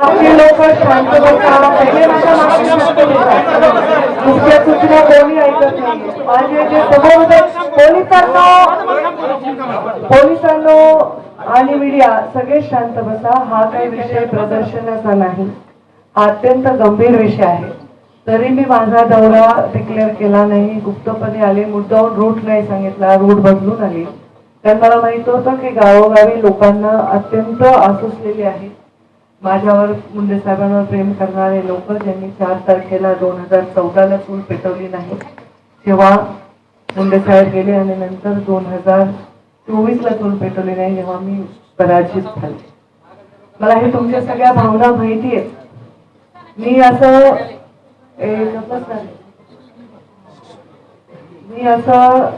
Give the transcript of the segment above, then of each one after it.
लोक शांत पहिले माझ्या तुमच्या सूचना कोणी ऐकत नाही माझे जे समोर पोलिसांनो आणि मीडिया सगळे शांत बसा. हा काही विषय प्रदर्शनाचा नाही. हा अत्यंत गंभीर विषय आहे. तरी मी माझा दौरा डिक्लेअर केला नाही. गुप्तपणे आले. मुद्दाहून रूट नाही सांगितला. रूट बदलून आली. कारण मला माहीत होतं की गावोगावी लोकांना अत्यंत आसुसलेली आहे. माझ्यावर मुंडे साहेबांवर प्रेम करणारे लोक ज्यांनी चार तारखेला दोन हजार चौदाला चूल पेटवली नाही तेव्हा मुंडे साहेब गेले आणि नंतर दोन हजार चोवीसला चूल पेटवली नाही तेव्हा मी पराजित झाले. मला हे तुमच्या सगळ्या भावना माहिती आहेत. मी असं झाले. मी असं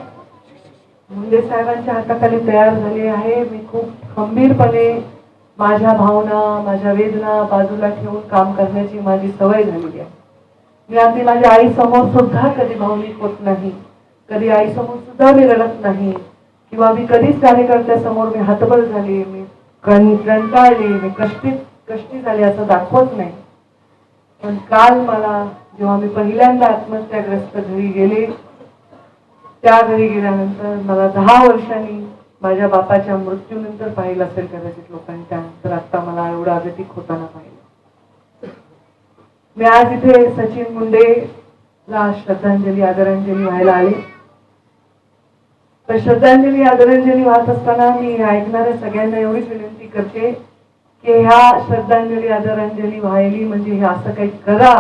मुंडे साहेबांच्या हाताखाली तयार झाले आहे. मी खूप खंबीरपणे माझ्या भावना माझ्या वेदना बाजूला ठेवून काम करण्याची माझी सवय झालेली आहे. मी अगदी माझ्या आई समोर सुद्धा कधी भावनिक होत नाही कधी आई समोर सुद्धा मी रडत नाही किंवा मी कधीच कार्यकर्त्यासमोर मी हतबल झाले मी कं- कंटाळले मी कष्टीत कष्टी झाले असं दाखवत नाही. पण काल मला जेव्हा मी पहिल्यांदा आत्महत्याग्रस्त घरी गेले त्या घरी गेल्यानंतर मला दहा वर्षांनी माझ्या बापाच्या मृत्यूनंतर पाहिलं असेल कदाचित लोकांनी त्या आता मला एवढा अगतिक होताना पाहिलं. मी आज इथे सचिन मुंडे ला श्रद्धांजली आदरांजली व्हायला आले. तर श्रद्धांजली आदरांजली वाहत असताना मी ऐकणाऱ्या सगळ्यांना एवढीच विनंती करते की ह्या श्रद्धांजली आदरांजली व्हायली म्हणजे हे असं काही करा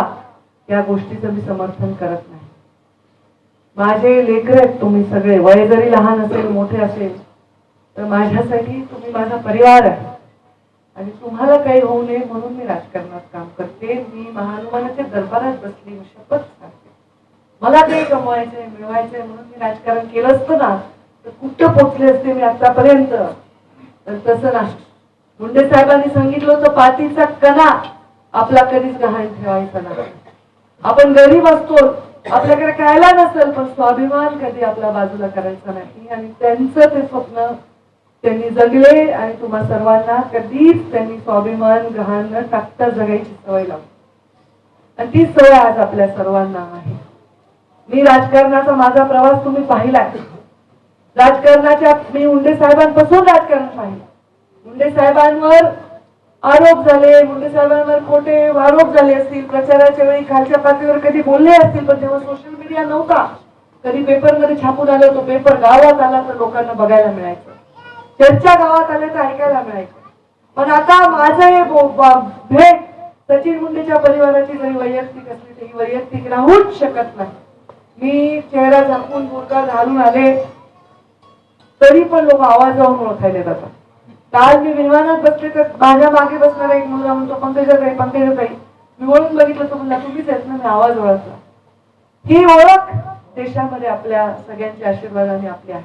या गोष्टीचं मी समर्थन करत नाही. माझे लेकर आहेत तुम्ही सगळे वय जरी लहान असेल मोठे असेल तर माझ्यासाठी तुम्ही माझा परिवार आहे. आणि तुम्हाला काही होऊ नये म्हणून मी राजकारणात काम करते. मी महानुमानाच्या दरबारात बसली मी शपथ सांगते. मला काही कमवायचंय मिळवायचंय म्हणून मी राजकारण केलं असतं ना तर कुठं पोचले असते मी आतापर्यंत? तर तसं नाही. मुंडे साहेबांनी सांगितलं होतं पातीचा कणा आपला कधीच गहाण ठेवायचा नाही. आपण गरीब असतो आपल्याकडे कायला नसेल पण स्वाभिमान कधी आपल्या बाजूला करायचा नाही. आणि त्यांचं ते स्वप्न त्यांनी जगले आणि तुम्हा सर्वांना कधीच त्यांनी स्वाभिमान ग्रहांना न टाकता जगायची सवय लावली. आणि ती सवय आज आपल्या सर्वांना आहे. मी राजकारणाचा माझा प्रवास तुम्ही पाहिलाय राजकारणाच्या मी मुंडे साहेबांपासून राजकारण पाहिलं. मुंडे साहेबांवर आरोप झाले मुंडे साहेबांवर खोटे आरोप झाले असतील प्रचाराच्या वेळी खालच्या पातळीवर कधी बोलले असतील पण तेव्हा सोशल मीडिया नव्हता. कधी पेपरमध्ये छापून आलं तो पेपर गावात आला तर लोकांना बघायला मिळायचं. चर्चा गावात आले तर ऐकायला मिळायचं. पण आता माझं हे बा- भेट सचिन मुंडेच्या परिवाराची जरी वैयक्तिक असली तरी वैयक्तिक राहूच शकत नाही. मी चेहरा झाकून बुरका घालून आले तरी पण लोक आवाज जाऊन ओळखायला जातात काल मी विमानात बसले तर माझ्या मागे बसणारा एक मुलगा म्हणतो पंकजाताई आहे मी ओळख बघितलं तो म्हणला तुम्हीच आहेत ना? मी आवाज ओळखला. ही ओळख देशामध्ये आपल्या सगळ्यांच्या आशीर्वादाने आपली आहे.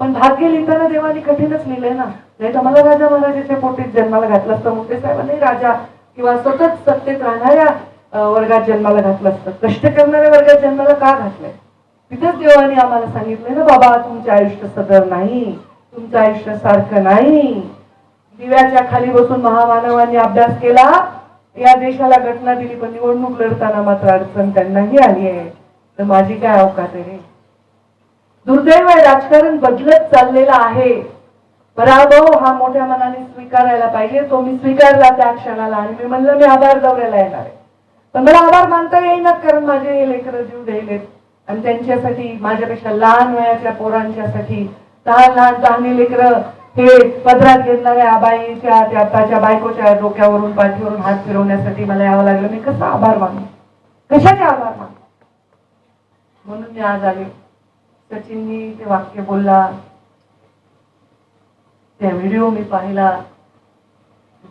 पण भाग्य लिहिताना देवानी कठीणच लिहिलंय ना. नाही तर मला राजा महाराजाच्या पोटीत जन्माला घातलं असतं मोठे साहेबांनी राजा किंवा सतत सत्तेत राहणाऱ्या वर्गात जन्माला घातलं असतं. कष्ट करणाऱ्या वर्गात जन्माला का घातलंय? तिथंच देवाने आम्हाला सांगितलंय ना बाबा तुमचे आयुष्य सदर नाही. तुमचं आयुष्य सारखं नाही. दिव्याच्या खाली बसून महामानवांनी अभ्यास केला. या देशाला घटना दिली पण निवडणूक लढताना मात्र अडचण त्यांनाही आली आहे. तर माझी काय अवकात आहे दुर्दैव राजकारण बदलत चाललेलं आहे. पराभव हा मोठ्या मनाने स्वीकारायला पाहिजे. तो मी स्वीकारला त्या क्षणाला आणि मी म्हणलं मी आभार दौऱ्याला येणार आहे. पण मला आभार मानता येईनात कारण माझे हे लेकर जीव द्यायलेत. आणि त्यांच्यासाठी माझ्यापेक्षा लहान वयाच्या पोरांच्यासाठी लहान लहान तहानी लेकरं हे पदरात घेणाऱ्या आबाईच्या त्या आताच्या बायकोच्या डोक्यावरून पाठीवरून हात फिरवण्यासाठी मला यावं लागलं. मी कसा आभार मानू? कशाचे आभार मानू? म्हणून मी आज आले. सचिननी ते वाक्य बोलला त्या व्हिडिओ मी पाहिला.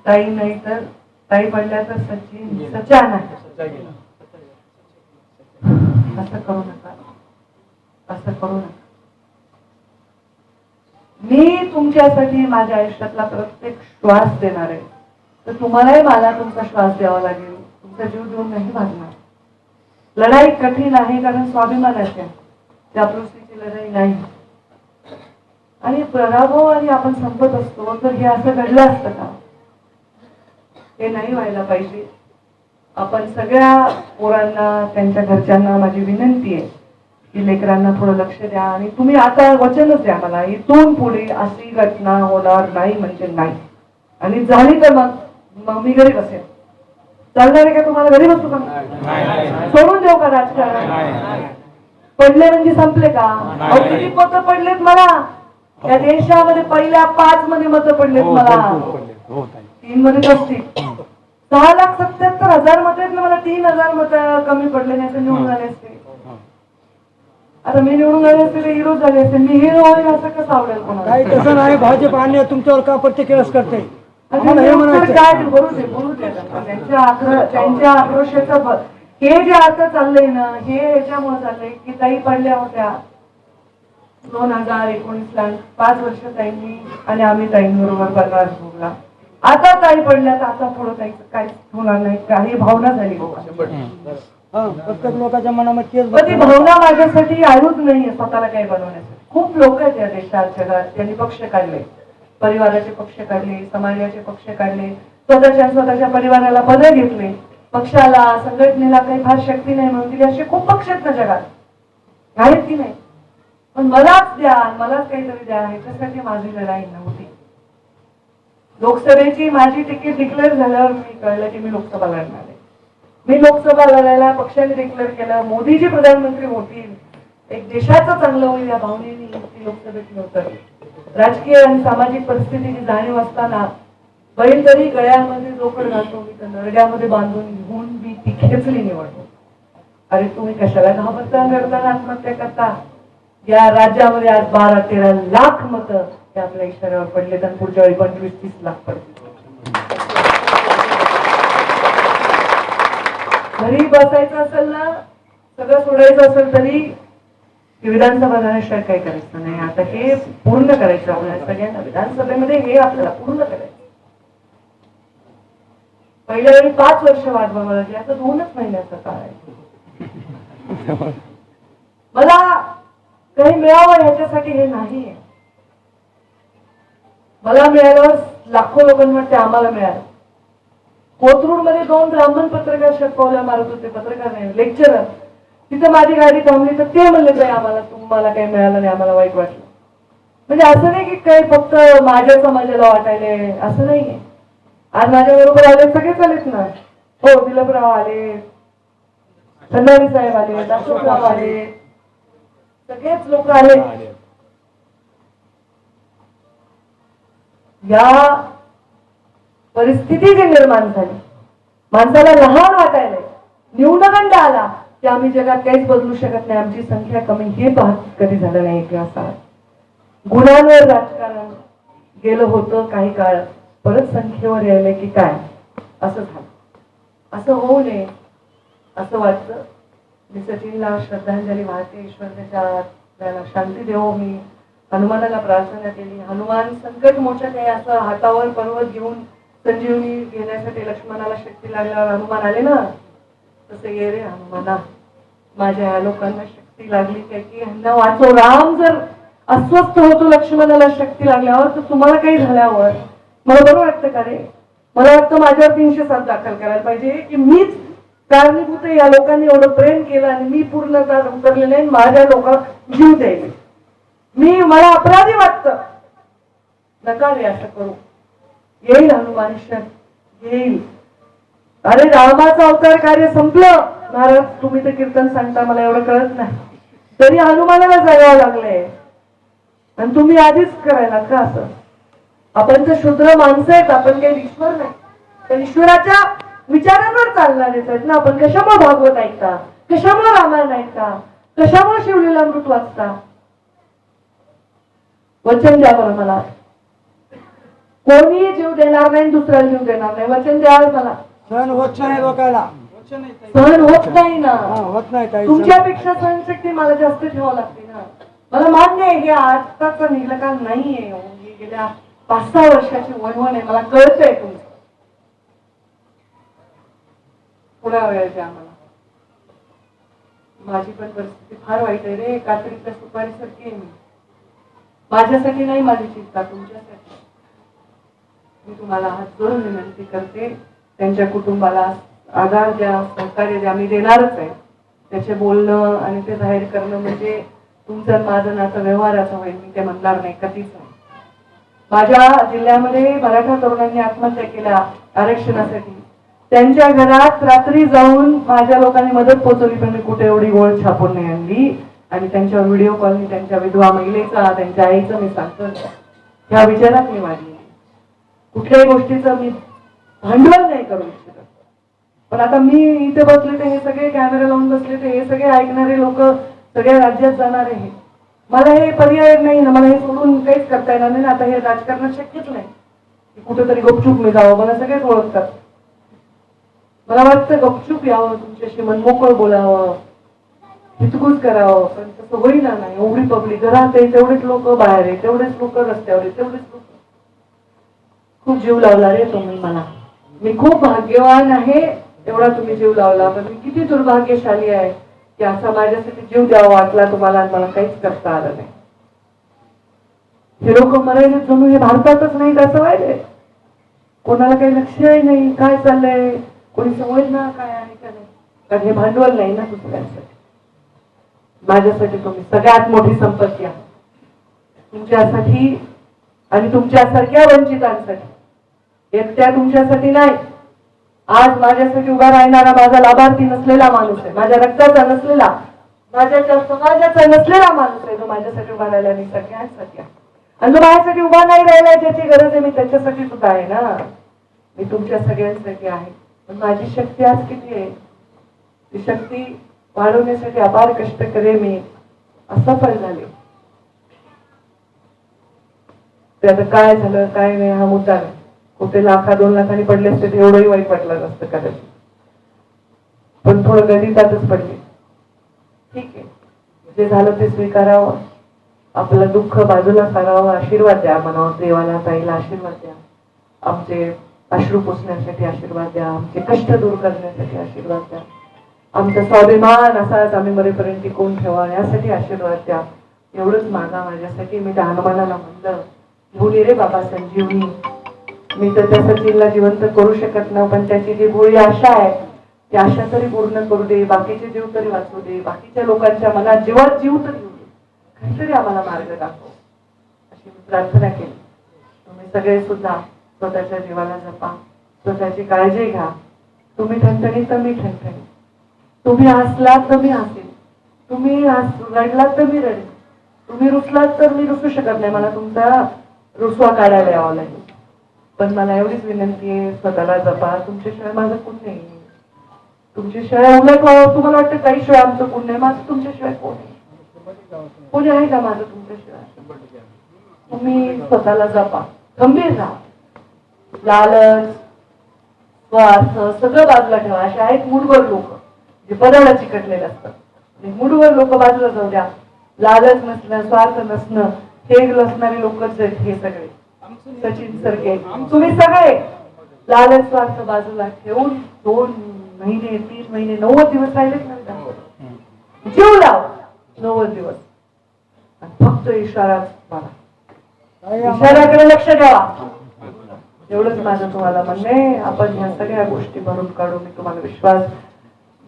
ताई नाही तर ताई पडल्या तर सचिन सचान आहे असं करू नका. असं करू नका. मी तुमच्यासाठी माझ्या आयुष्यातला प्रत्येक श्वास देणार आहे. तर तुम्हालाही मला तुमचा श्वास द्यावा लागेल. तुमचा जीव देऊन नाही भागणार. लढाई कठीण आहे कारण स्वाभिमानाची आहे. चापलुसीची लढाई नाही. आणि पराभव आणि आपण संपत असतो तर हे असं घडलं असतं का? हे नाही व्हायला पाहिजे. आपण सगळ्या पोरांना त्यांच्या घरच्यांना माझी विनंती आहे की लेकरांना थोडं लक्ष द्या आणि तुम्ही आता वचनच द्या मला इथून पुढे अशी घटना होणार नाही म्हणजे नाही. आणि झाली तर मग मग मी घरी बसेन. चालणार आहे का तुम्हाला घरी बसू का? सोडून देऊ का राजकारण? पडले म्हणजे संपले का? अहो, किती मतं पडलेत मला? या देशामध्ये पहिल्या पाच मध्ये मतं पडलेत मला. तीन मध्ये असतील. सहा लाख सत्याहत्तर हजार मत आहेत ना मला. तीन हजार मत कमी पडले नाही तर निवडून आले असते. आता मी निवडून आले असते तर हिरो झाले असते. मी हिरो होईल असं कसं आवडेल कोणाला? तसं नाही. भाजप आणि तुमच्यावर का प्रतिक्रियाच करते? हे काय ते बोलू दे बोलू दे. त्यांच्या आक्रो- त्यांच्या आक्रोशाचं हे जे आता चाललंय ना हे ह्याच्यामुळे चाललंय की ताई पडल्या होत्या. दोन हजार एकोणीस ला पाच वर्ष ताईंनी आणि आम्ही ताईंबरोबर बनवास भोगला आता ताई पडल्या तर आता पुढं काही काहीच होणार नाही. काही भावना झाली. हा. प्रत्येक लोकांच्या मनामध्ये ती. भावना माझ्यासाठी आरूच नाहीये स्वतःला काही बनवण्यासाठी. खूप लोक आहेत या देशात जगात. त्यांनी पक्ष काढले. परिवाराचे पक्ष काढले समाजाचे पक्ष काढले. स्वतःच्या स्वतःच्या परिवाराला पदं घेतले. पक्षाला संघटनेला काही फार शक्ती नाही म्हणून तिथे असे खूप पक्ष आहेत ना जगात. आहेत की नाही? पण मलाच द्या मलाच काहीतरी द्या. ह्याच्यासाठी माझी लढाई नव्हती. लोकसभेची माझी तिकीट डिक्लेअर झाल्यावर मी कळलं की मी लोकसभा लढणार आहे. मी लोकसभा लढायला पक्षाने डिक्लेअर केलं. मोदीजी प्रधानमंत्री होतील. एक देशाचं चांगलं होईल या भावनेने ती लोकसभेत उतरली राजकीय आणि सामाजिक परिस्थितीची जाणीव असताना बैल तरी गळ्यामध्ये जोकड घालतो मी तर नरड्यामध्ये बांधून घेऊन मी ती खेचली निवडतो. अरे तुम्ही कशाला घाबरता करताना आत्महत्या करता? या राज्यामध्ये आज बारा तेरा लाख मतं ते आपल्या इशाऱ्यावर पडले तर पुढच्या वेळी पंचवीस तीस लाख पडतील. घरी बसायचं असेल ना सगळं सोडायचं असेल तरी विधानसभा झाल्याशिवाय काही करायचं नाही. आता हे पूर्ण करायचं आपल्याला सगळ्यांना विधानसभेमध्ये हे आपल्याला पूर्ण करायचं पहिल्या वेळी पाच वर्ष वाट बघावं लागली आता दोनच महिन्याचा काळ आहे? मला काही मिळावं ह्याच्यासाठी हे नाही मला मिळाल्यावर लाखो लोकांना वाटते आम्हाला मिळालं. कोथरूडमध्ये दोन ब्राह्मण पत्रकार शतपावल्या मारत होते पत्रकार नाही लेक्चरर तिथे माझी गाडी थांबली तर ते म्हणले नाही आम्हाला तुम्हाला काही मिळालं नाही आम्हाला वाईट वाटलं. म्हणजे असं नाही की काही फक्त माझ्या समाजाला वाटायले असं नाहीये आज माझ्या बरोबर आले सगळेच आलेत ना? हो दिलपराव आले. संधारी साहेब आले अशोकराव आले. सगळेच लोक आले. या परिस्थिती जी निर्माण झाली. माणसाला लहान वाटायला न्यूनगंड आला की आम्ही जगात काहीच बदलू शकत नाही. आमची संख्या कमी हे पाहत कधी झालं नाही इतिहासात गुणांवर राजकारण गेलं होतं काही काळ. परत संख्येवर यायला की काय? असं झालं. असं होऊ नये असं वाटतं. मी सचिनला श्रद्धांजली वाहते ईश्वर त्याच्या त्याला शांती देवो मी. हनुमानाला प्रार्थना केली. हनुमान संकट मोचक आहे असं हातावर पर्वत घेऊन संजीवनी घेण्यासाठी लक्ष्मणाला शक्ती लागल्यावर हनुमान आले ना? तसं ये रे हनुमाना. माझ्या या लोकांना शक्ती लागली काय की ह्यांना वाचव. राम जर अस्वस्थ होतो लक्ष्मणाला शक्ती लागल्यावर तर तुम्हाला काही झाल्यावर मला बरं वाटतं का रे? मला वाटतं माझ्यावर तीनशे सात दाखल करायला पाहिजे की मीच कारणीभूत या लोकांनी एवढं प्रेम केलं आणि मी पूर्ण उतरले नाही माझ्या लोक जीव द्यायचे मी मला अपराधी वाटतं. नका रे असं करू. येईल हनुमान येईल. अरे रामाचं अवतार कार्य संपलं. महाराज तुम्ही तर कीर्तन सांगता मला एवढं कळत नाही. तरी हनुमानाला जगावं लागलंय. आणि तुम्ही आधीच करायला का असं. आपण तर शूद्र माणसं आहेत आपण काही ईश्वर नाही. तर ईश्वराच्या विचारांवर चालणारे आहेत ना आपण कशामुळे भागवत ऐकता? कशामुळे रामायण ऐकता? कशामुळे शिवलीला अमृत वाचता? वचन द्या बरं मला. कोणी जीव देणार नाही दुसऱ्याला जीव देणार नाही. वचन द्याल मला. सहन होत नाही लोकांना सहन होत नाही ना. होत नाही तुमच्यापेक्षा सहनशक्ती मला जास्त ठेवावं लागते ना. मला मान्य आहे हे आजचाच निघलं का नाहीये. ही गेल्या पाच सहा वर्षाची वणवण आहे मला कळतंय तुमचं. पुढा वेळ द्या आम्हाला. माझी पण परिस्थिती फार वाईट आहे रे. कात्रीच्या सुपारीसारखी आहे मी. माझ्यासाठी नाही माझी चिंता तुमच्यासाठी. मी तुम्हाला हात जोडून विनंती करते. त्यांच्या कुटुंबाला आधार द्या सहकार्य द्या. मी देणारच आहे. त्याचे बोलणं आणि ते जाहीर करणं म्हणजे तुमचं माझं नातं व्यवहाराचं होईल. मी ते म्हणणार नाही. कधीच नाही. माझ्या जिल्ह्यामध्ये मराठा तरुणांनी आत्महत्या केल्या आरक्षणासाठी. त्यांच्या घरात रात्री जाऊन माझ्या लोकांनी मदत पोहोचवली पण मी कुठे एवढी गोळ छापून नाही आणली. आणि त्यांच्या व्हिडिओ कॉलनी त्यांच्या विधवा महिलेचा त्यांच्या आईचं मी सांगतो ह्या विचारात मी माझी कुठल्याही गोष्टीचं मी भांडवल नाही करू इच्छित पण आता मी इथे बसले ते हे सगळे कॅमेरे लावून बसले ते हे सगळे ऐकणारे लोक सगळ्या राज्यात जाणारे हे मला हे पर्याय नाही ना मला हे सोडून काहीच करता येणार नाही ना. आता हे राजकारणात शक्यच नाही. कुठंतरी कुठेतरी गपचूप मी जावं मला सगळेच ओळखतात. मला वाटतं गपचूप यावं तुमच्याशी मनमोकळ बोलावं हितगुज करावं पण तसं होईना नाही एवढी पब्लिक घरात आहे तेवढेच लोक बाहेर आहे तेवढेच लोक रस्त्यावर आहे तेवढेच लोक. खूप जीव लावला रे तुम्ही मला. मी खूप भाग्यवान आहे एवढा तुम्ही जीव लावला. पण मी किती दुर्भाग्यशाली आहे. की असा माझ्यासाठी जीव द्यावा वाटला तुम्हाला मला काहीच करता आलं नाही. हे लोक मरायला जणू हे भारतातच नाही असं व्हायले कोणाला काही लक्षही नाही काय चाललंय? कोणी संवेदना काय आहे का नाही? कारण हे भांडवल नाही ना दुसऱ्यांसाठी. माझ्यासाठी तुम्ही सगळ्यात मोठी संपत्ती आहे तुमच्यासाठी आणि तुमच्यासारख्या वंचितांसाठी. एकट्या तुमच्यासाठी नाही. आज माझ्यासाठी उभा राहणारा माझा लाभार्थी नसलेला माणूस आहे. माझ्या रक्ताचा नसलेला माझ्याच्या समाजाचा नसलेला माणूस आहे जो माझ्यासाठी उभा राहिला मी सगळ्यांसाठी आहे आणि जो माझ्यासाठी उभा नाही राहिला ज्याची गरज आहे मी त्याच्यासाठी सुद्धा आहे ना. मी तुमच्या सगळ्यांसाठी आहे. पण माझी शक्ती आज किती आहे? ती शक्ती वाढवण्यासाठी अपार कष्ट करे मी. असफल झाले. ते आता काय झालं काय नाही हा मुद्दा नाही. कुठे लाखा दोन लाखांनी पडले असते तर एवढंही वाईट वाटलं नसतं कदाचित. पण थोडं गणितातच पडले. ठीक आहे. जे झालं ते स्वीकारावं. आपलं दुःख बाजूला सारावं. आशीर्वाद द्या म्हणावं देवाला ताईला आशीर्वाद द्या. आमचे अश्रू पुसण्यासाठी आशीर्वाद द्या. आमचे कष्ट दूर करण्यासाठी आशीर्वाद द्या. आमचा स्वाभिमान असाच आम्ही मरेपर्यंत टिकवून ठेवा. यासाठी आशीर्वाद द्या. एवढंच मागा माझ्यासाठी. मी त्या हनुमानाला म्हणलं घेऊन रे बाबा संजीवनी. मी तर त्या सचिनला जिवंत करू शकत नाही पण त्याची जी भोळी आशा आहे ती आशा तरी पूर्ण करू दे बाकीचे जीव तरी वाचू दे बाकीच्या लोकांच्या मनात जीवात जीव तरी येऊ दे काहीतरी आम्हाला मार्ग दाखव. अशी मी प्रार्थना केली. तुम्ही सगळे सुद्धा स्वतःच्या जीवाला जपा स्वतःची काळजी घ्या. तुम्ही ठणठणी तर मी ठणठणी तुम्ही हसलात तर मी हसेल तुम्ही रडलात तर मी रडेल तुम्ही रुसलात तर मी रुसू शकत नाही. मला तुमचा रुसवा काढायला यावा लागेल. पण मला एवढीच विनंती आहे स्वतःला जपा. तुमच्याशिवाय माझं कोण नाही तुमच्याशिवाय उलट तुम्हाला वाटतं काही शिवाय आमचं कोण नाही माझं तुमच्याशिवाय कोण आहे? कोणी आहे का माझं तुमच्याशिवाय तुम्ही स्वतःला जपा. गंभीर राहा. लालच स्वार्थ सगळं बाजूला ठेवा. असे आहेत मूडवर लोक जे पदाला चिकटलेले असतात. मूडवर लोक बाजूला जाऊ द्या. लालच नसणं स्वार्थ नसणं हे नसणारे लोकच आहेत हे सगळे. सचिन सरके. तुम्ही सगळे लालच स्वार्थ बाजूला ठेवून दोन महिने तीन महिने नव्वद दिवस राहिलेत ना विधानसभेत. जीव लाव. नव्वद दिवस. फक्त इशारा मला इशाऱ्याकडे लक्ष द्यावा एवढंच माझं तुम्हाला म्हणणं. आपण ह्या सगळ्या गोष्टी भरून काढू. मी तुम्हाला विश्वास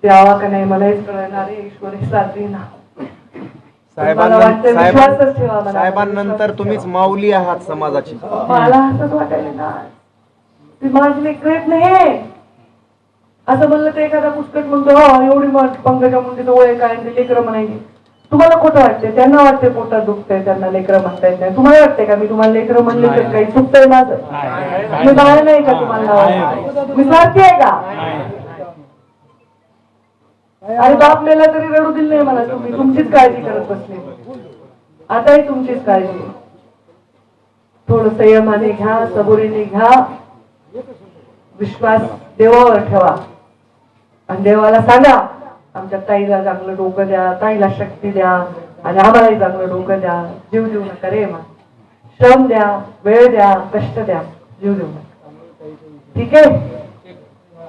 द्यावा का नाही मलाही कळणार आहे. ईश्वर हे साथ देईना मला वाटतं विश्वासच ठेवा साहेबांनंतर मला. साहेबांनंतर विश्वास तुम्हीच. माऊली आहात समाजाची. मला असंच वाटायला ना. ते माझे लेकरेत नाही असं म्हणलं तर एखादा पुस्तक म्हणतो "हा, एवढी मग पंकजा मुंडेचं वय काय? आणि ते लेकरं म्हणायची. तुम्हाला खोटं वाटते त्यांना वाटते पोटात दुखतंय त्यांना लेकरं म्हणता येत नाही. तुम्हाला वाटते का? मी तुम्हाला लेकरं म्हणले तर काही चुकतंय माझं? मी बाहेर नाही का तुम्हाला? मी स्वार्थी आहे का? आणि अरे बाप तरी रडू दिलं नाही मला. तुम्ही तुमचीच काळजी करत बसले. आताही तुमचीच काळजी थोडं संयमाने घ्या सबुरीने घ्या. विश्वास देवावर ठेवा. आणि देवाला सांगा आमच्या ताईला चांगलं डोकं द्या ताईला शक्ती द्या आणि आम्हालाही चांगलं डोकं द्या. जीव देऊ नका रे मा श्रम द्या वेळ द्या कष्ट द्या. जीव देऊ नका. ठीक आहे?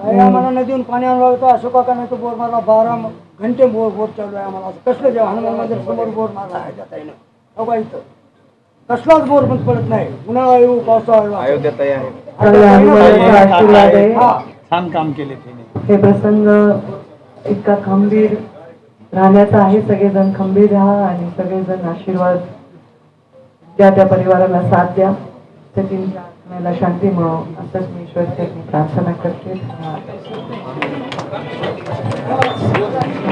आम्हाला नदीहून पाणी आणलं होतं अशोक काका नाही तो बोर मारला बारा घंटे बोर बोर चालू आहे आम्हाला. असं कसलं जेव्हा हनुमान मंदिर समोर बोर मारला आहे त्या ताईनं. अगं इथं? कसलाच बोर बंद पडत नाही. उन्हाळा येऊ पावसाळा येऊ. अयोध्या आहे. आशीर्वाद आहे. हा. छान काम केले तिने. हे प्रसंग इतका खंबीर राहण्याचा आहे सगळेजण. खंबीर राहा आणि सगळेजण आशीर्वाद त्या त्या परिवाराला साथ द्या. सचिनच्या आत्म्याला शांती मिळो. असंच मी ईश्वरचरणी प्रार्थना करते. धन्यवाद